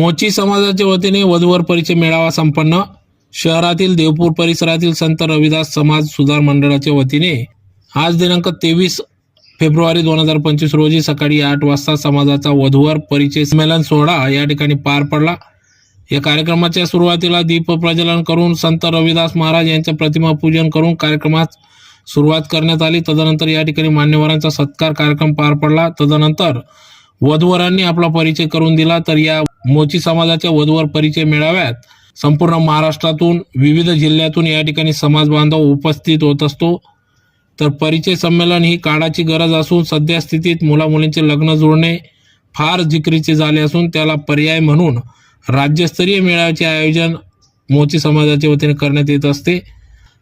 मोची समाजाच्या वतीने वधूवर परिचय मेळावा संपन्न. शहरातील देवपूर परिसरातील संत रविदास समाज सुधार मंडळाच्या वतीने आज दिनांक तेवीस फेब्रुवारी दोन हजार पंचवीस रोजी सकाळी आठ वाजता समाजाचा वधूवर परिचय संमेलन सोहळा या ठिकाणी पार पडला. या कार्यक्रमाच्या सुरुवातीला दीप प्रज्वलन करून संत रविदास महाराज यांच्या प्रतिमा पूजन करून कार्यक्रमात सुरुवात करण्यात आली. तदनंतर या ठिकाणी मान्यवरांचा सत्कार कार्यक्रम पार पडला. तदनंतर वधूवरांनी आपला परिचय करून दिला. तर या मोची समाजाच्या वधूवर परिचय मिळाव्यात संपूर्ण महाराष्ट्रातून विविध जिल्ह्यातून या ठिकाणी समाज बांधव उपस्थित होत असतो. तर परिचय संमेलन ही काळाची गरज असून सध्या स्थितीत मुलामुलींचे लग्न जुळणे फार जिकरीचे झाले असून त्याला पर्याय म्हणून राज्यस्तरीय मेळाव्याचे आयोजन मोची समाजाच्या वतीने करण्यात येत असते.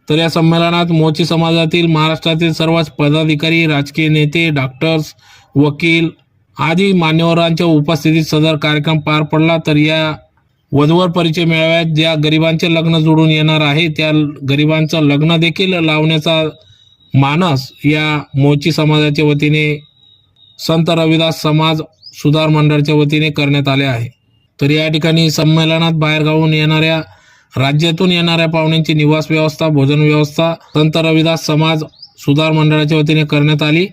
तर या संमेलनात मोची समाजातील महाराष्ट्रातील सर्वच पदाधिकारी राजकीय नेते डॉक्टर्स वकील आदी मान्यवरांच्या उपस्थितीत सदर कार्यक्रम पार पडला तर या वधूवर परिचय मेळाव्यात. ज्या गरिबांचे लग्न जोडून येणार आहे त्या गरिबांचं लग्न देखील लावण्याचा मानस या मोची समाजाच्या वतीने संत रविदास समाज सुधार मंडळाच्या वतीने करण्यात आले आहे. तर या ठिकाणी संमेलनात बाहेरगावून येणाऱ्या राज्यातून येणाऱ्या पाहुण्यांची निवास व्यवस्था भोजन व्यवस्था संत रविदास समाज सुधार मंडळाच्या वतीने करण्यात आली.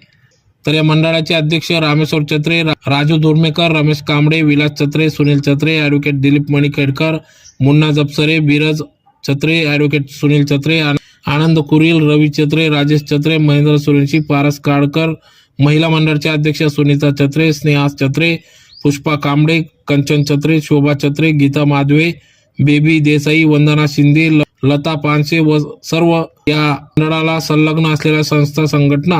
तर या मंडळाचे अध्यक्ष रामेश्वर चत्रे राजू दुर्मेकर रमेश कांबडे विलास चत्रे सुनील चत्रे ॲडव्होकेट दिलीप मणिखेडकर मुन्ना जपसरे बिरज चत्रे ॲडव्होकेट सुनील चत्रे आनंद कुरील रवी चत्रे राजेश चत्रे महेंद्र सुरेंशी पारस काडकर महिला मंडळाचे अध्यक्ष सुनीता चत्रे स्नेहास चत्रे पुष्पा कांबडे कंचन चत्रे शोभा चत्रे गीता माधवे बेबी देसाई वंदना शिंदे लता पानसे व सर्व या मंडळाला संलग्न असलेल्या संस्था संघटना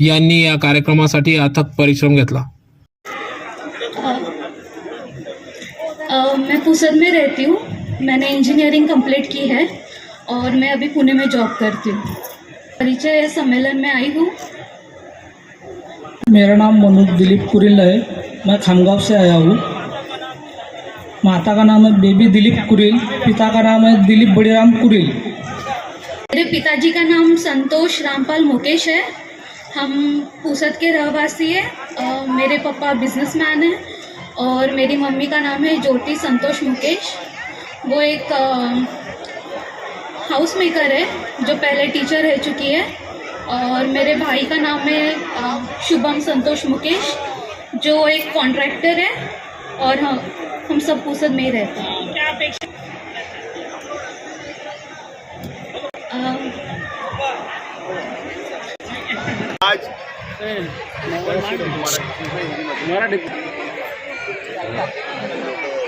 यांनी या कार्यक्रमासाठी अथक परिश्रम घेतला. मैं पुसद में रहती हूँ। मैंने इंजीनियरिंग कंप्लीट की है और मैं अभी पुणे में जॉब करती हूँ। परिचय सम्मेलन में आई हूँ। मेरा नाम मनोज दिलीप कुरिल है। मैं खामगांव से आया हूँ। माता का नाम है बेबी दिलीप कुरिल पिता का नाम है दिलीप बड़ीराम कुरिल। मेरे पिताजी का नाम संतोष रामपाल मुकेश है। हम पुसद के रहवासी हैं मेरे पापा बिजनेसमैन हैं और मेरी मम्मी का नाम है ज्योति संतोष मुकेश। वो एक हाउस मेकर है जो पहले टीचर रह चुकी है और मेरे भाई का नाम है शुभम संतोष मुकेश जो एक कॉन्ट्रैक्टर है और हम हम सब पुसद में ही रहते हैं। अ, आज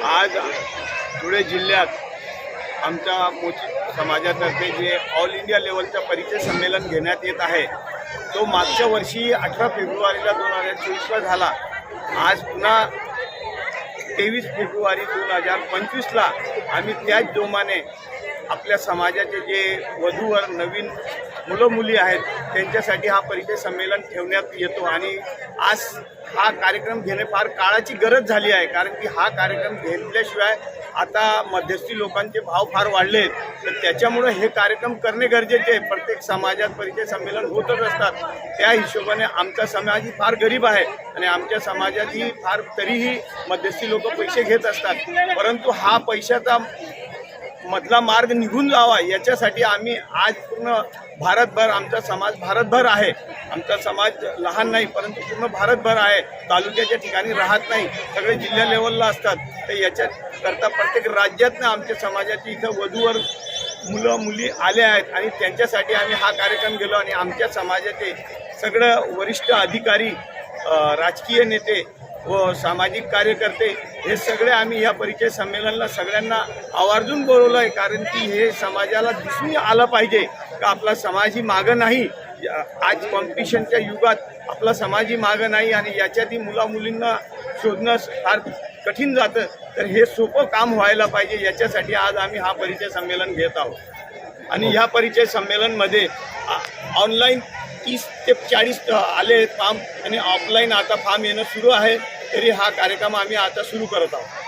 आज धुळे जिल्ह्यात आमच्या मोची समाजातर्फे जे ऑल इंडिया लेवलचं परिचय संमेलन घेण्यात येत आहे तो मागच्या वर्षी अठरा फेब्रुवारीला दोन हजार चोवीसला झाला. आज पुन्हा तेवीस फेब्रुवारी दोन हजार पंचवीसला आम्ही त्याच जोमाने आपल्या समाजाचे जे वधूवर नवीन मुलं मुली आहेत त्यांच्यासाठी हा परिचय संमेलन ठेवण्यात येतो. आणि आज हा कार्यक्रम घेणे फार काळाची गरज झाली आहे कारण की हा कार्यक्रम घेतल्याशिवाय आता मध्यस्थी लोकांचे भाव फार वाढले आहेत. तर त्याच्यामुळं हे कार्यक्रम करणे गरजेचे आहे. प्रत्येक समाजात परिचय संमेलन होतच असतात. त्या हिशोबाने आमचा समाज ही फार गरीब आहे आणि आमच्या समाजात ही फार तरीही मध्यस्थी लोक पैसे घेत असतात. परंतु हा पैशाचा मधला मार्ग निघून जावा याच्यासाठी आम्ही आज पूर्ण भारतभर आमचा समाज भारतभर आहे. आमचा समाज लहान नाही परंतु पूर्ण भारतभर आहे. तालुक्याच्या ठिकाणी राहत नाही. सगळे जिल्ह्या लेवलला असतात. तर याच्याकरता प्रत्येक राज्यातनं आमच्या समाजाची इथं वधूवर मुलं मुली आले आहेत. आणि त्यांच्यासाठी आम्ही हा कार्यक्रम गेलो आणि आमच्या समाजाचे सगळं वरिष्ठ अधिकारी राजकीय नेते व सामाजिक कार्यकर्ते हे सगळे आम्ही या परिचय संमेलनाला सगळ्यांना आवर्जून बोलवलं आहे कारण की हे समाजाला दिसून आलं पाहिजे का आपला समाज ही मागं नाही. या- आज कॉम्पिटिशनच्या युगात आपला समाज ही मागं नाही आणि याच्यातही मुलामुलींना शोधणं फार कठीण जातं. तर हे सोपं काम व्हायला पाहिजे याच्यासाठी आज आम्ही हा परिचय संमेलन घेत आहोत. आणि ह्या परिचय संमेलनमध्ये ऑनलाईन तीस ते चाळीस आले आहेत फार्म आणि ऑफलाईन आता फार्म येणं सुरू आहे. तरी हा कार्यक्रम आम्ही आता सुरू करत आहोत.